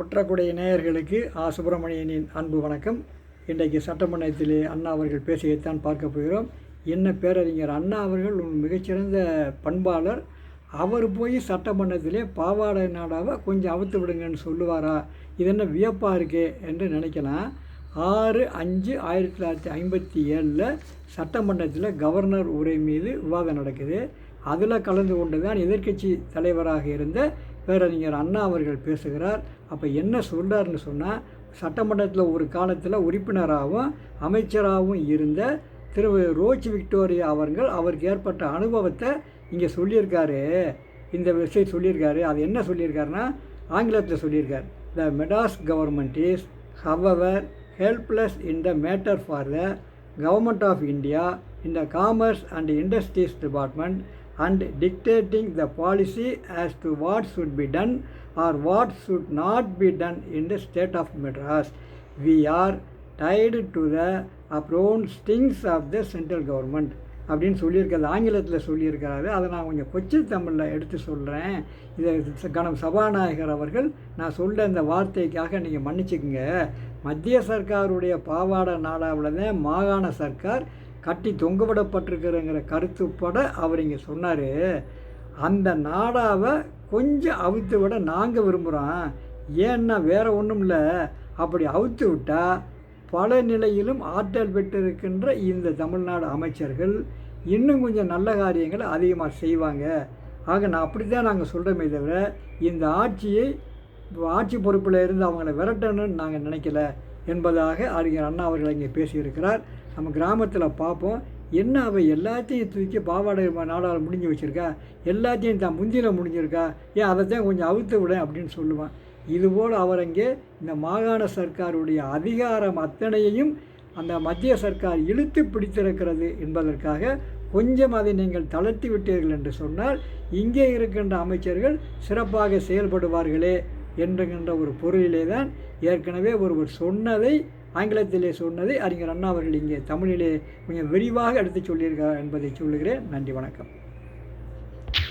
குற்றக்குடைய நேயர்களுக்கு ஆ. சுப்பிரமணியனின் அன்பு வணக்கம். இன்றைக்கு சட்டமன்றத்திலே அண்ணா அவர்கள் பேசியைத்தான் பார்க்க போகிறோம். என்ன பேரறிஞர் அண்ணா அவர்கள்? ஒரு மிகச்சிறந்த பண்பாளர். அவர் போய் சட்டமன்றத்திலே பாவாடை நாடாவை கொஞ்சம் அவுத்து விடுங்கன்னு சொல்லுவாரா? இது என்ன வியப்பாக இருக்கே என்று நினைக்கலாம். ஆறு அஞ்சு ஆயிரத்தி தொள்ளாயிரத்தி ஐம்பத்தி ஏழில் சட்டமன்றத்தில் கவர்னர் உரை மீது விவாதம் நடக்குது. அதில் கலந்து கொண்டு தான் எதிர்க்கட்சி தலைவராக இருந்த பேரறிஞர் அண்ணா அவர்கள் பேசுகிறார். அப்போ என்ன சொல்கிறாருன்னு சொன்னால் சட்டமன்றத்தில் ஒரு காலத்தில் உறுப்பினராகவும் அமைச்சராகவும் இருந்த திரு. ரோச் விக்டோரியா அவர்கள் அவருக்கு ஏற்பட்ட அனுபவத்தை இங்கே சொல்லியிருக்காரு. இந்த விஷயம் சொல்லியிருக்காரு. அது என்ன சொல்லியிருக்காருன்னா ஆங்கிலத்தில் சொல்லியிருக்கார். The Madras government is however helpless in the matter for the government of India in the commerce and industries department and dictating the policy as to what should be done or what should not be done in the state of Madras. We are tied to the apron stings of the central government. அப்படின்னு சொல்லியிருக்கிறது ஆங்கிலத்தில் சொல்லியிருக்கிறாரு அதை நான் கொஞ்சம் கொச்சி தமிழில் எடுத்து சொல்கிறேன் இதை கணம் சபாநாயகர் அவர்கள் நான் சொல்ல இந்த வார்த்தைக்காக நீங்கள் மன்னிச்சுக்குங்க மத்திய சர்க்காருடைய பாவாடை நாடாவில் தான் மாகாண சர்க்கார் கட்டி தொங்கவிடப்பட்டிருக்கிறங்கிற கருத்துப்பட அவர் இங்கே சொன்னார். அந்த நாடாவை கொஞ்சம் அவுத்து விட நாங்கள் விரும்புகிறோம் ஏன்னா வேறு ஒன்றும் இல்லை. அப்படி அவுத்து விட்டால் பல நிலையிலும் ஆற்றல் பெற்றிருக்கின்ற இந்த தமிழ்நாடு அமைச்சர்கள் இன்னும் கொஞ்சம் நல்ல காரியங்களை அதிகமாக செய்வாங்க. ஆக நான் அப்படி தான் நாங்கள் சொல்கிறோமே தவிர இந்த ஆட்சியை ஆட்சி பொறுப்பில் இருந்து அவங்கள விரட்டணும்னு நாங்கள் நினைக்கல. என்பதாக அறிஞர் அண்ணா அவர்கள் இங்கே பேசியிருக்கிறார். நம்ம கிராமத்தில் பார்ப்போம் என்ன அவள் எல்லாத்தையும் தூக்கி பாவாடை நாடால் முடிஞ்சு வச்சுருக்கா? எல்லாத்தையும் தான் முந்தியில் முடிஞ்சிருக்கா? ஏன் அதை தான் கொஞ்சம் அவுத்து விட அப்படின்னு சொல்லுவான். இதுபோல் அவர் அங்கே இந்த மாகாண சர்க்காருடைய அதிகாரம் அத்தனையையும் அந்த மத்திய சர்க்கார் இழுத்து பிடித்திருக்கிறது என்பதற்காக கொஞ்சம் அதை நீங்கள் தளர்த்தி விட்டீர்கள் என்று சொன்னால் இங்கே இருக்கின்ற அமைச்சர்கள் சிறப்பாக செயல்படுவார்களே என்கின்ற ஒரு பொருளிலே தான் ஏற்கனவே ஒருவர் சொன்னதை ஆங்கிலத்திலே சொன்னதை அறிஞர் அண்ணா அவர்கள் இங்கே தமிழிலே மிக விரிவாக எடுத்து சொல்லியிருக்கிறார் என்பதை சொல்லுகிறேன். நன்றி வணக்கம்.